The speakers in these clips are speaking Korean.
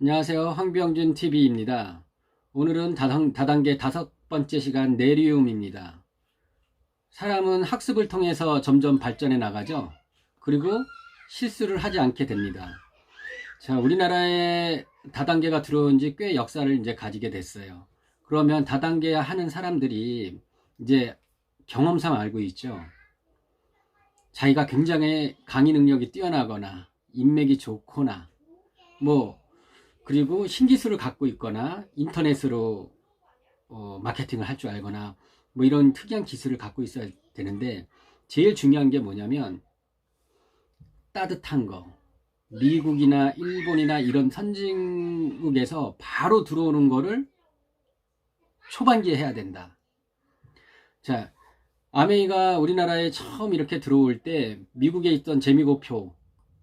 안녕하세요. 황병준 TV입니다. 오늘은 다단, 다단 계 다섯 번째 시간 내리움입니다. 사람은 학습을 통해서 점점 발전해 나가죠. 그리고 실수를 하지 않게 됩니다. 자, 우리나라에 다단계가 들어온 지 꽤 역사를 이제 가지게 됐어요. 그러면 다단계 하는 사람들이 이제 경험상 알고 있죠. 자기가 굉장히 강의 능력이 뛰어나거나 인맥이 좋거나 뭐 그리고 신기술을 갖고 있거나 인터넷으로 어, 마케팅을 할 줄 알거나 뭐 이런 특이한 기술을 갖고 있어야 되는데 제일 중요한 게 뭐냐면 따뜻한 거 미국이나 일본이나 이런 선진국에서 바로 들어오는 거를 초반기에 해야 된다. 자, 아메이가 우리나라에 처음 이렇게 들어올 때 미국에 있던 재미고표,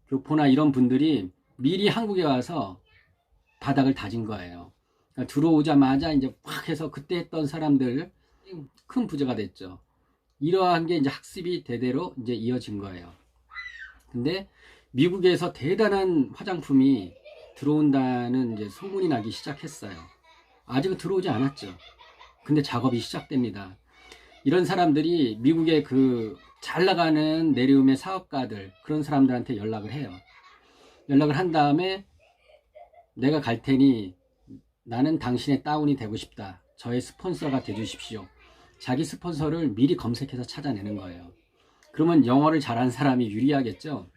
교포나 이런 분들이 미리 한국에 와서 바닥을 다진 거예요. 그러니까 들어오자마자 이제 확 해서 그때 했던 사람들 큰 부자가 됐죠. 이러한 게 이제 학습이 대대로 이제 이어진 거예요. 근데 미국에서 대단한 화장품이 들어온다는 이제 소문이 나기 시작했어요. 아직은 들어오지 않았죠. 근데 작업이 시작됩니다. 이런 사람들이 미국의 그 잘 나가는 내려움의 사업가들 그런 사람들한테 연락을 해요. 연락을 한 다음에 내가 갈 테니 나는 당신의 다운이 되고 싶다. 저의 스폰서가 되주십시오. 자기 스폰서를 미리 검색해서 찾아내는 거예요. 그러면 영어를 잘한 사람이 유리하겠죠?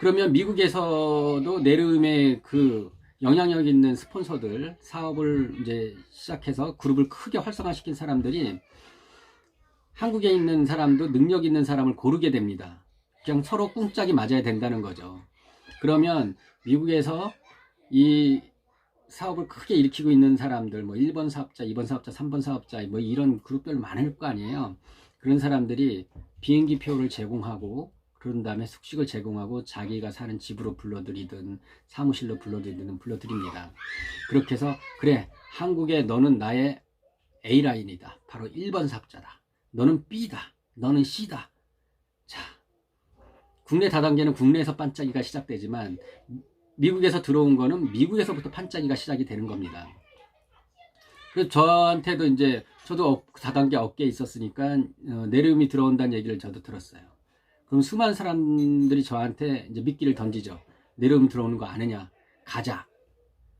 그러면 미국에서도 내르음의 그 영향력 있는 스폰서들 사업을 이제 시작해서 그룹을 크게 활성화시킨 사람들이 한국에 있는 사람도 능력 있는 사람을 고르게 됩니다. 그냥 서로 꿍짝이 맞아야 된다는 거죠. 그러면 미국에서 이 사업을 크게 일으키고 있는 사람들, 뭐 1번 사업자, 2번 사업자, 3번 사업자, 뭐 이런 그룹들 많을 거 아니에요. 그런 사람들이 비행기 표를 제공하고 그런 다음에 숙식을 제공하고 자기가 사는 집으로 불러들이든 사무실로 불러들이든 불러드립니다. 그렇게 해서 그래 한국에 너는 나의 A라인이다. 바로 1번 사업자다. 너는 B다. 너는 C다. 자, 국내 다단계는 국내에서 반짝이가 시작되지만 미국에서 들어온 거는 미국에서부터 반짝이가 시작이 되는 겁니다. 그래서 저한테도 이제 저도 다단계 업계에 있었으니까 어, 내려움이 들어온다는 얘기를 저도 들었어요. 그럼 수많은 사람들이 저한테 이제 미끼를 던지죠. 내려움 들어오는 거 아느냐? 가자.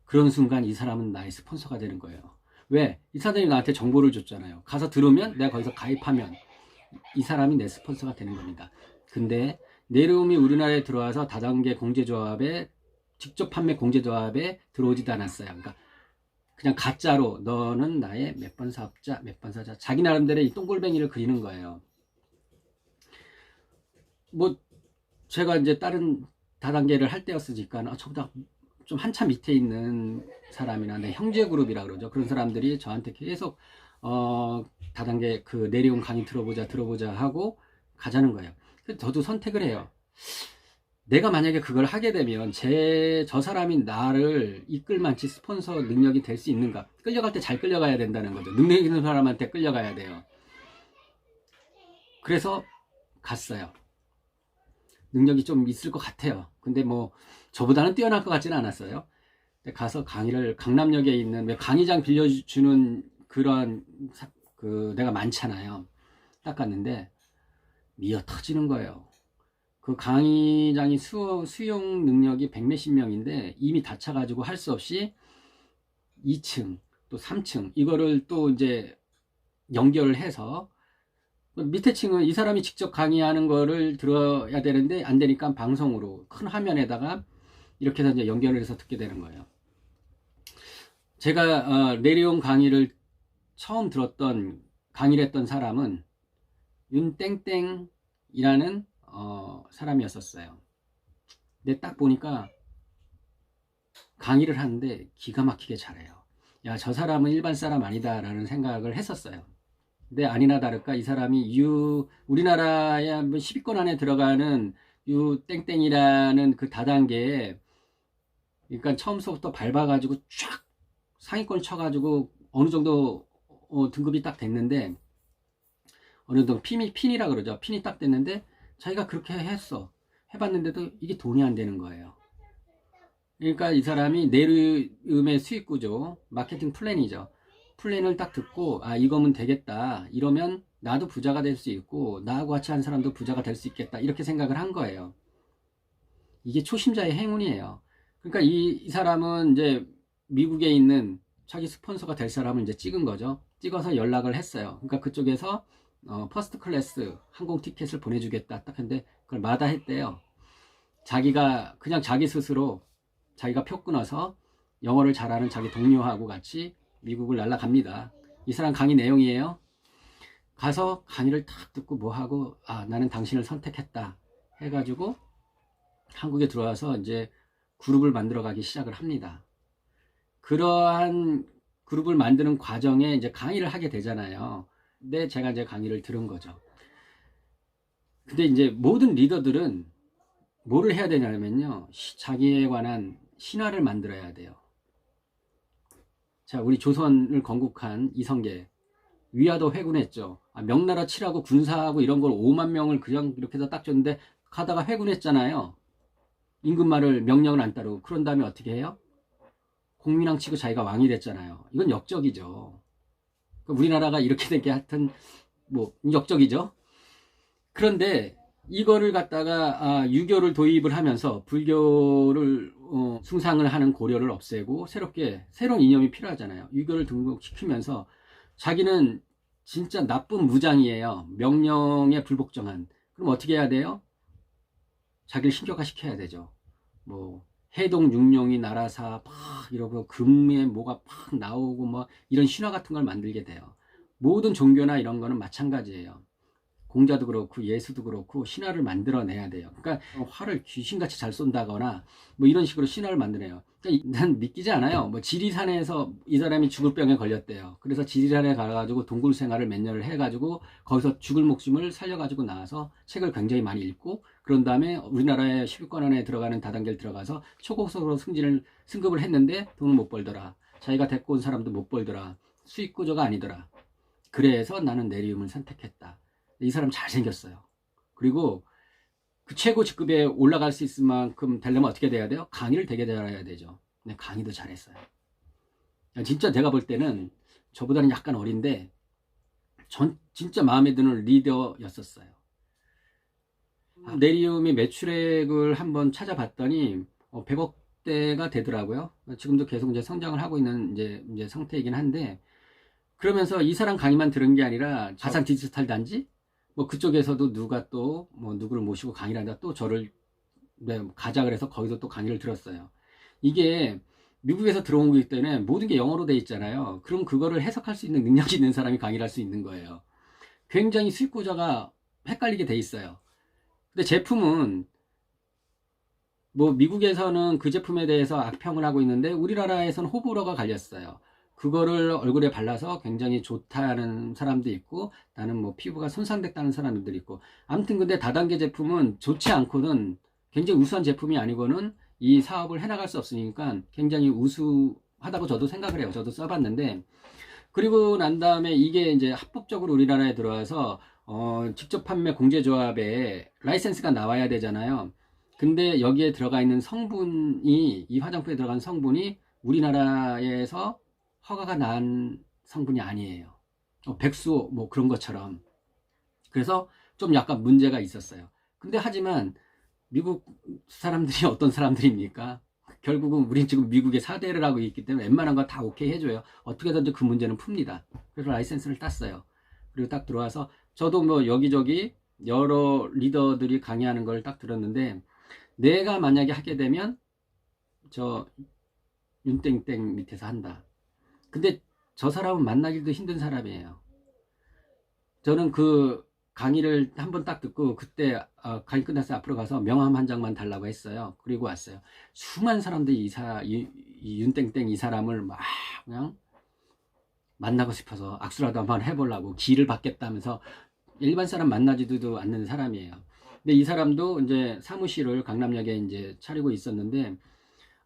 그런 순간 이 사람은 나의 스폰서가 되는 거예요. 왜? 이 사람이 나한테 정보를 줬잖아요. 가서 들으면 내가 거기서 가입하면 이 사람이 내 스폰서가 되는 겁니다. 근데 내려움이 우리나라에 들어와서 다단계 공제조합에 직접 판매 공제 조합에 들어오지도 않았어요. 그러니까 그냥 가짜로 너는 나의 몇 번 사업자, 몇 번 사자 자기 나름대로 이 똥골뱅이를 그리는 거예요. 뭐 제가 이제 다른 다단계를 할 때였으니까 아, 저보다 좀 한참 밑에 있는 사람이나 내 형제 그룹이라 그러죠. 그런 사람들이 저한테 계속 어 다단계 그 내려온 강의 들어보자 들어보자 하고 가자는 거예요. 저도 선택을 해요. 내가 만약에 그걸 하게 되면 제 저 사람이 나를 이끌 만치 스폰서 능력이 될 수 있는가? 끌려갈 때 잘 끌려가야 된다는 거죠. 능력 있는 사람한테 끌려가야 돼요. 그래서 갔어요. 능력이 좀 있을 것 같아요. 근데 뭐 저보다는 뛰어날 것 같지는 않았어요. 가서 강의를 강남역에 있는 왜 강의장 빌려주는 그런 사, 그 내가 많잖아요. 딱 갔는데 미어 터지는 거예요. 그 강의장이 수, 수용 능력이 백 몇십 명인데 이미 다 차가지고 할 수 없이 2층 또 3층 이거를 또 이제 연결을 해서 밑에 층은 이 사람이 직접 강의하는 거를 들어야 되는데 안 되니까 방송으로 큰 화면에다가 이렇게 해서 이제 연결을 해서 듣게 되는 거예요. 제가 어, 내려온 강의를 처음 들었던 강의를 했던 사람은 윤땡땡이라는 어, 사람이었었어요. 근데 딱 보니까 강의를 하는데 기가 막히게 잘해요. 야, 저 사람은 일반 사람 아니다라는 생각을 했었어요. 근데 아니나 다를까 이 사람이 유 우리나라에 한 10위권 안에 들어가는 유 땡땡이라는 그 다단계에 그러니까 처음서부터 밟아가지고 쫙 상위권 쳐가지고 어느 정도 어, 등급이 딱 됐는데 어느 정도 핀이 핀이라 그러죠 핀이 딱 됐는데 자기가 그렇게 했어 해봤는데도 이게 돈이 안 되는 거예요 그러니까 이 사람이 내리움의 수익 구조, 마케팅 플랜이죠. 플랜을 딱 듣고 아 이거면 되겠다. 이러면 나도 부자가 될 수 있고 나하고 같이 한 사람도 부자가 될 수 있겠다. 이렇게 생각을 한 거예요. 이게 초심자의 행운이에요. 그러니까 이, 이 사람은 이제 미국에 있는 자기 스폰서가 될 사람을 이제 찍은 거죠. 찍어서 연락을 했어요. 그러니까 그쪽에서 어, 퍼스트 클래스 항공 티켓을 보내주겠다. 딱 했는데 그걸 마다했대요. 자기가 그냥 자기 스스로 자기가 표 끊어서 영어를 잘하는 자기 동료하고 같이 미국을 날아갑니다. 이 사람 강의 내용이에요. 가서 강의를 탁 듣고 뭐 하고 아 나는 당신을 선택했다 해가지고 한국에 들어와서 이제 그룹을 만들어 가기 시작을 합니다. 그러한 그룹을 만드는 과정에 이제 강의를 하게 되잖아요. 근데 제가 이제 강의를 들은 거죠. 근데 이제 모든 리더들은 뭐를 해야 되냐면요. 시- 자기에 관한 신화를 만들어야 돼요. 자, 우리 조선을 건국한 이성계 위화도 회군했죠. 아, 명나라 칠하고 군사하고 이런 걸 5만 명을 그냥 이렇게 해서 딱 줬는데 가다가 회군했잖아요. 임금말을 명령을 안 따르고 그런 다음에 어떻게 해요? 공민왕 치고 자기가 왕이 됐잖아요. 이건 역적이죠. 우리나라가 이렇게 된 게 하여튼 뭐 역적이죠. 그런데 이거를 갖다가 아, 유교를 도입을 하면서 불교를 어, 숭상을 하는 고려를 없애고 새롭게 새로운 이념이 필요하잖아요. 유교를 등록시키면서 자기는 진짜 나쁜 무장이에요. 명령에 불복종한. 그럼 어떻게 해야 돼요? 자기를 신격화시켜야 되죠. 뭐 해동 육룡이 나라사 팍 이러고 금에 뭐가 팍 나오고 뭐 이런 신화 같은 걸 만들게 돼요. 모든 종교나 이런 거는 마찬가지예요. 공자도 그렇고 예수도 그렇고 신화를 만들어내야 돼요. 그러니까 화를 귀신같이 잘 쏜다거나 뭐 이런 식으로 신화를 만드네요. 그러니까 난 믿기지 않아요. 뭐 지리산에서 이 사람이 죽을 병에 걸렸대요. 그래서 지리산에 가가지고 동굴 생활을 몇 년을 해가지고 거기서 죽을 목숨을 살려가지고 나와서 책을 굉장히 많이 읽고 그런 다음에 우리나라의 10위권 안에 들어가는 다단계를 들어가서 초고속으로 승진을 승급을 했는데 돈을 못 벌더라. 자기가 데리고 온 사람도 못 벌더라. 수익 구조가 아니더라. 그래서 나는 내리움을 선택했다. 이 사람 잘생겼어요. 그리고 그 최고 직급에 올라갈 수 있을 만큼 되려면 어떻게 돼야 돼요? 강의를 되게 잘해야 되죠. 근데 강의도 잘했어요. 진짜 내가 볼 때는 저보다는 약간 어린데 전 진짜 마음에 드는 리더였었어요. 내리움이 매출액을 한번 찾아봤더니 100억대가 되더라고요. 지금도 계속 이제 성장을 하고 있는 이제, 이제 상태이긴 한데 그러면서 이 사람 강의만 들은 게 아니라 자산 디지털 단지 뭐 그쪽에서도 누가 또 뭐 누구를 모시고 강의를 한다 또 저를 네, 가자 그래서 거기서 또 강의를 들었어요. 이게 미국에서 들어온 거기 때문에 모든 게 영어로 돼 있잖아요. 그럼 그거를 해석할 수 있는 능력이 있는 사람이 강의를 할 수 있는 거예요. 굉장히 수익 구조가 헷갈리게 돼 있어요. 근데 제품은 뭐 미국에서는 그 제품에 대해서 악평을 하고 있는데 우리나라에서는 호불호가 갈렸어요. 그거를 얼굴에 발라서 굉장히 좋다는 사람도 있고 나는 뭐 피부가 손상됐다는 사람들도 있고 아무튼 근데 다단계 제품은 좋지 않고는 굉장히 우수한 제품이 아니고는 이 사업을 해나갈 수 없으니까 굉장히 우수하다고 저도 생각을 해요. 저도 써봤는데 그리고 난 다음에 이게 이제 합법적으로 우리나라에 들어와서 어, 직접 판매 공제조합에 라이센스가 나와야 되잖아요. 근데 여기에 들어가 있는 성분이 이 화장품에 들어간 성분이 우리나라에서 허가가 난 성분이 아니에요. 어, 백수 뭐 그런 것처럼. 그래서 좀 약간 문제가 있었어요. 근데 하지만 미국 사람들이 어떤 사람들입니까? 결국은 우린 지금 미국에 사대를 하고 있기 때문에 웬만한 거 다 오케이 해줘요. 어떻게든지 그 문제는 풉니다. 그래서 라이센스를 땄어요. 그리고 딱 들어와서 저도 뭐 여기저기 여러 리더들이 강의하는 걸 딱 들었는데 내가 만약에 하게 되면 저 윤땡땡 밑에서 한다. 근데 저 사람은 만나기도 힘든 사람이에요. 저는 그 강의를 한 번 딱 듣고 그때 어, 강의 끝나서 앞으로 가서 명함 한 장만 달라고 했어요. 그리고 왔어요. 수많은 사람들이 이, 사, 이, 이 윤땡땡 이 사람을 막 그냥 만나고 싶어서 악수라도 한번 해보려고 기를 받겠다면서 일반 사람 만나지도 않는 사람이에요. 근데 이 사람도 이제 사무실을 강남역에 이제 차리고 있었는데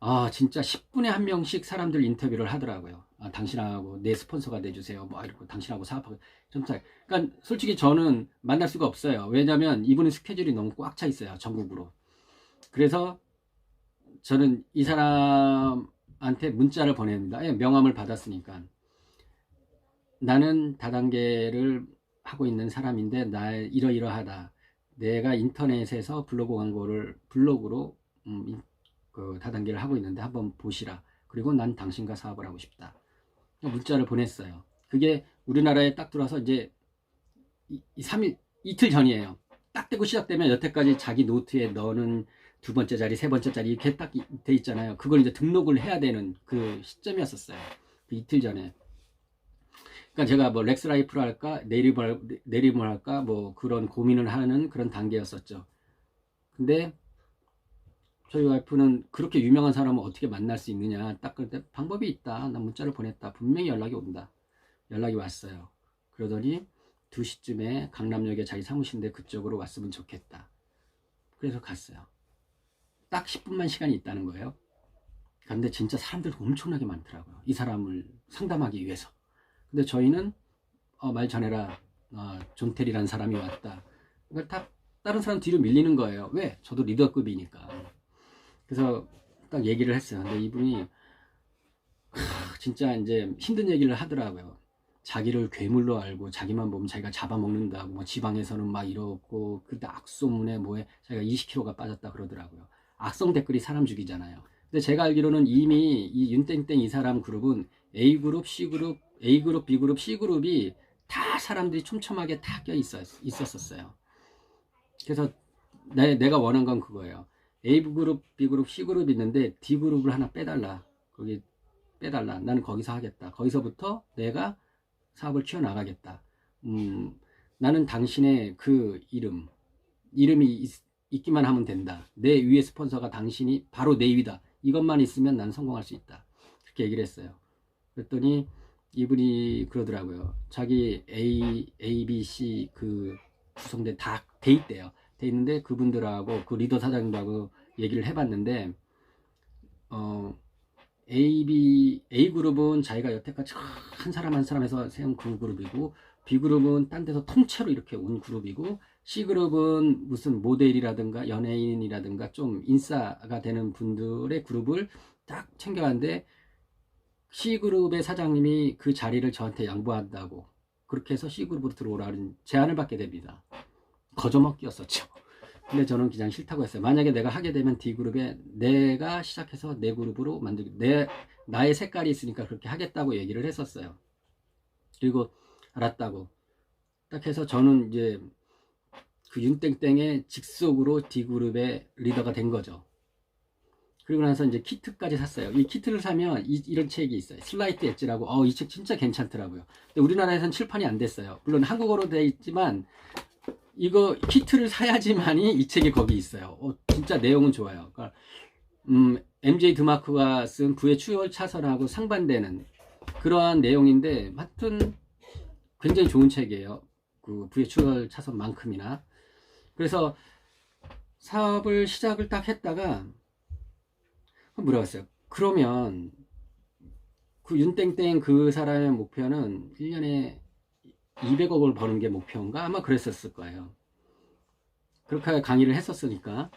아 진짜 10분에 한 명씩 사람들 인터뷰를 하더라고요. 아, 당신하고 내 스폰서가 돼주세요. 뭐 이러고 당신하고 사업하고 좀 차. 그러니까 솔직히 저는 만날 수가 없어요. 왜냐하면 이분은 스케줄이 너무 꽉 차 있어요. 전국으로. 그래서 저는 이 사람한테 문자를 보냅니다. 예, 명함을 받았으니까. 나는 다단계를 하고 있는 사람인데 나 이러이러하다. 내가 인터넷에서 블로그 광고를 블로그로 음, 인- 그 다단계를 하고 있는데 한번 보시라. 그리고 난 당신과 사업을 하고 싶다. 문자를 보냈어요. 그게 우리나라에 딱 들어와서 이제 이, 이 3일 이틀 전이에요. 딱 되고 시작되면 여태까지 자기 노트에 너는 두 번째 자리, 세 번째 자리 이렇게 딱 돼 있잖아요. 그걸 이제 등록을 해야 되는 그 시점이었었어요. 그 이틀 전에. 그러니까 제가 뭐 렉스라이프를 할까, 내리뭘, 내리뭘 할까, 뭐 그런 고민을 하는 그런 단계였었죠. 근데 저희 와이프는 그렇게 유명한 사람을 어떻게 만날 수 있느냐. 딱 그때 방법이 있다. 나 문자를 보냈다. 분명히 연락이 온다. 연락이 왔어요. 그러더니 2시쯤에 강남역에 자기 사무실인데 그쪽으로 왔으면 좋겠다. 그래서 갔어요. 딱 10분만 시간이 있다는 거예요. 근데 진짜 사람들 엄청나게 많더라고요. 이 사람을 상담하기 위해서. 근데 저희는 어, 말 전해라. 어, 존텔이라는 사람이 왔다. 그러니까 다 다른 사람 뒤로 밀리는 거예요. 왜? 저도 리더급이니까. 그래서 딱 얘기를 했어요. 근데 이분이 하, 진짜 이제 힘든 얘기를 하더라고요. 자기를 괴물로 알고 자기만 보면 자기가 잡아먹는다고 뭐 지방에서는 막 이렇고 그때 악소문에 뭐에 자기가 20kg가 빠졌다 그러더라고요. 악성 댓글이 사람 죽이잖아요. 근데 제가 알기로는 이미 이 윤땡땡 이 사람 그룹은 A 그룹, C 그룹, A 그룹, B 그룹, C 그룹이 다 사람들이 촘촘하게 다껴 있었, 있었었어요. 그래서 내, 내가 원한 건 그거예요. A 그룹, B 그룹, C 그룹 있는데 D 그룹을 하나 빼달라. 거기 빼달라. 나는 거기서 하겠다. 거기서부터 내가 사업을 키워나가겠다. 음, 나는 당신의 그 이름, 이름이 있, 있기만 하면 된다. 내 위에 스폰서가 당신이 바로 내 위다. 이것만 있으면 난 성공할 수 있다. 그렇게 얘기를 했어요. 그랬더니 이분이 그러더라고요. 자기 A, A, B, C 그 구성된 다 돼 있대요. 돼 있는데 그분들하고 그 리더 사장님하고 얘기를 해봤는데 어 A, B, A 그룹은 자기가 여태까지 한 사람 한 사람에서 세운 그 그룹이고 B 그룹은 딴 데서 통째로 이렇게 온 그룹이고 C 그룹은 무슨 모델이라든가 연예인이라든가 좀 인싸가 되는 분들의 그룹을 딱 챙겨왔는데 C 그룹의 사장님이 그 자리를 저한테 양보한다고 그렇게 해서 C 그룹으로 들어오라는 제안을 받게 됩니다. 거저먹기였었죠. 근데 저는 그냥 싫다고 했어요. 만약에 내가 하게 되면 D 그룹에 내가 시작해서 내 그룹으로 만들기 내 나의 색깔이 있으니까 그렇게 하겠다고 얘기를 했었어요. 그리고 알았다고 딱 해서 저는 이제 그 윤땡땡의 직속으로 D 그룹의 리더가 된 거죠. 그리고 나서 이제 키트까지 샀어요. 이 키트를 사면 이, 런 책이 있어요. 슬라이트 엣지라고. 어, 이 책 진짜 괜찮더라고요. 근데 우리나라에서는 출판이 안 됐어요. 물론 한국어로 돼 있지만 이거 키트를 사야지만이 이 책이 거기 있어요. 어, 진짜 내용은 좋아요. 그러니까 음, MJ 드마크가 쓴 부의 추월 차선하고 상반되는 그러한 내용인데 하여튼 굉장히 좋은 책이에요. 그 부의 추월 차선만큼이나. 그래서 사업을 시작을 딱 했다가 물어봤어요. 그러면 그 윤땡땡 그 사람의 목표는 1년에 200억을 버는 게 목표인가? 아마 그랬었을 거예요. 그렇게 강의를 했었으니까.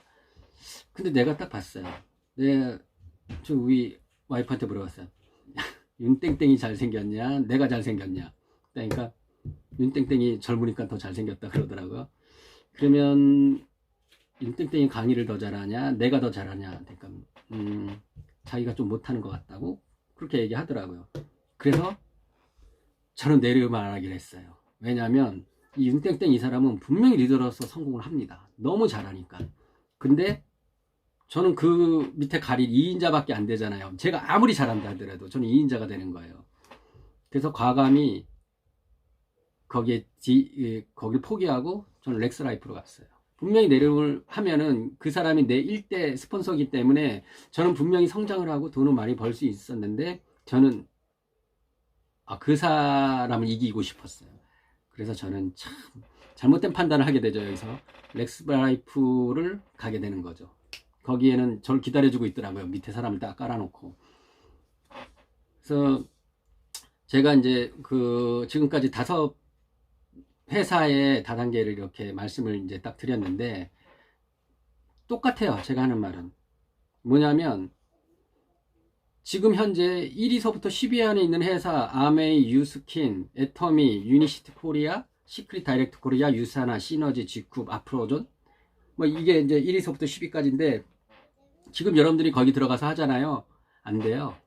근데 내가 딱 봤어요. 내가 저 우리 와이프한테 물어봤어요. 윤땡땡이 잘생겼냐? 내가 잘생겼냐? 그러니까 윤땡땡이 젊으니까 더 잘생겼다 그러더라고요. 그러면 윤땡땡이 강의를 더 잘하냐? 내가 더 잘하냐? 그러니까 음, 자기가 좀 못하는 것 같다고 그렇게 얘기하더라고요. 그래서 저는 내려만 안 하기로 했어요. 왜냐하면 이 윤땡땡 이 사람은 분명히 리더로서 성공을 합니다. 너무 잘하니까. 근데 저는 그 밑에 가릴 2인자밖에 안 되잖아요. 제가 아무리 잘한다 하더라도 저는 2인자가 되는 거예요. 그래서 과감히 거기에 디, 거길 포기하고 저는 렉스라이프로 갔어요. 분명히 내려을 하면은 그 사람이 내 1대 스폰서기 때문에 저는 분명히 성장을 하고 돈을 많이 벌 수 있었는데 저는 아, 그 사람을 이기고 싶었어요. 그래서 저는 참 잘못된 판단을 하게 되죠. 여기서 렉스라이프를 가게 되는 거죠. 거기에는 저를 기다려주고 있더라고요. 밑에 사람을 딱 깔아놓고. 그래서 제가 이제 그 지금까지 다섯 회사의 다단계를 이렇게 말씀을 이제 딱 드렸는데 똑같아요. 제가 하는 말은 뭐냐면 지금 현재 1위서부터 10위 안에 있는 회사 아메이, 유스킨, 애터미, 유니시트 코리아, 시크릿 다이렉트 코리아, 유사나, 시너지, 지쿱, 아프로존 뭐 이게 이제 1위서부터 10위까지인데 지금 여러분들이 거기 들어가서 하잖아요. 안 돼요.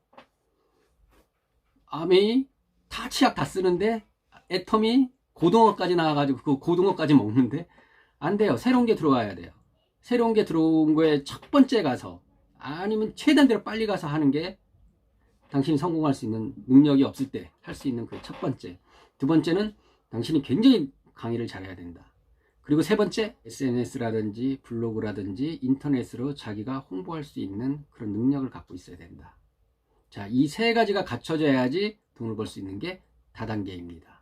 아메이 다 치약 다 쓰는데 애터미 고등어까지 나와가지고 그 고등어까지 먹는데 안 돼요. 새로운 게 들어와야 돼요. 새로운 게 들어온 거에 첫 번째 가서 아니면 최단대로 빨리 가서 하는 게 당신이 성공할 수 있는 능력이 없을 때 할 수 있는 그 첫 번째. 두 번째는 당신이 굉장히 강의를 잘해야 된다. 그리고 세 번째, SNS라든지 블로그라든지 인터넷으로 자기가 홍보할 수 있는 그런 능력을 갖고 있어야 된다. 자, 이 세 가지가 갖춰져야지 돈을 벌 수 있는 게 다단계입니다.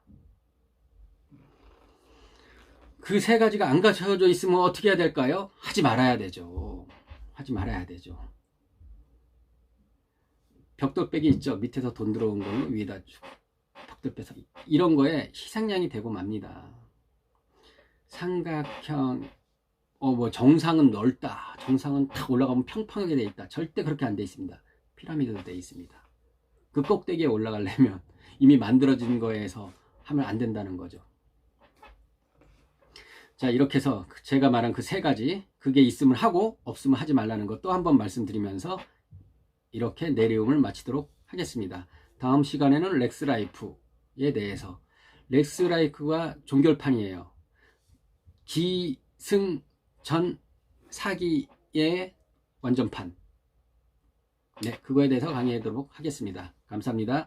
그 세 가지가 안 갖춰져 있으면 어떻게 해야 될까요? 하지 말아야 되죠. 하지 말아야 되죠. 벽돌빼기 있죠. 밑에서 돈 들어온 걸로 위에다 주고 벽돌 빼서 이런 거에 희생양이 되고 맙니다. 삼각형 어 뭐 정상은 넓다. 정상은 탁 올라가면 평평하게 돼 있다. 절대 그렇게 안 돼 있습니다. 피라미드로 돼 있습니다. 그 꼭대기에 올라가려면 이미 만들어진 거에서 하면 안 된다는 거죠. 자, 이렇게 해서 제가 말한 그 세 가지, 그게 있으면 하고, 없으면 하지 말라는 것 또 한 번 말씀드리면서 이렇게 내리움을 마치도록 하겠습니다. 다음 시간에는 렉스라이프에 대해서. 렉스라이프가 종결판이에요. 기승전 사기의 완전판. 네, 그거에 대해서 강의하도록 하겠습니다. 감사합니다.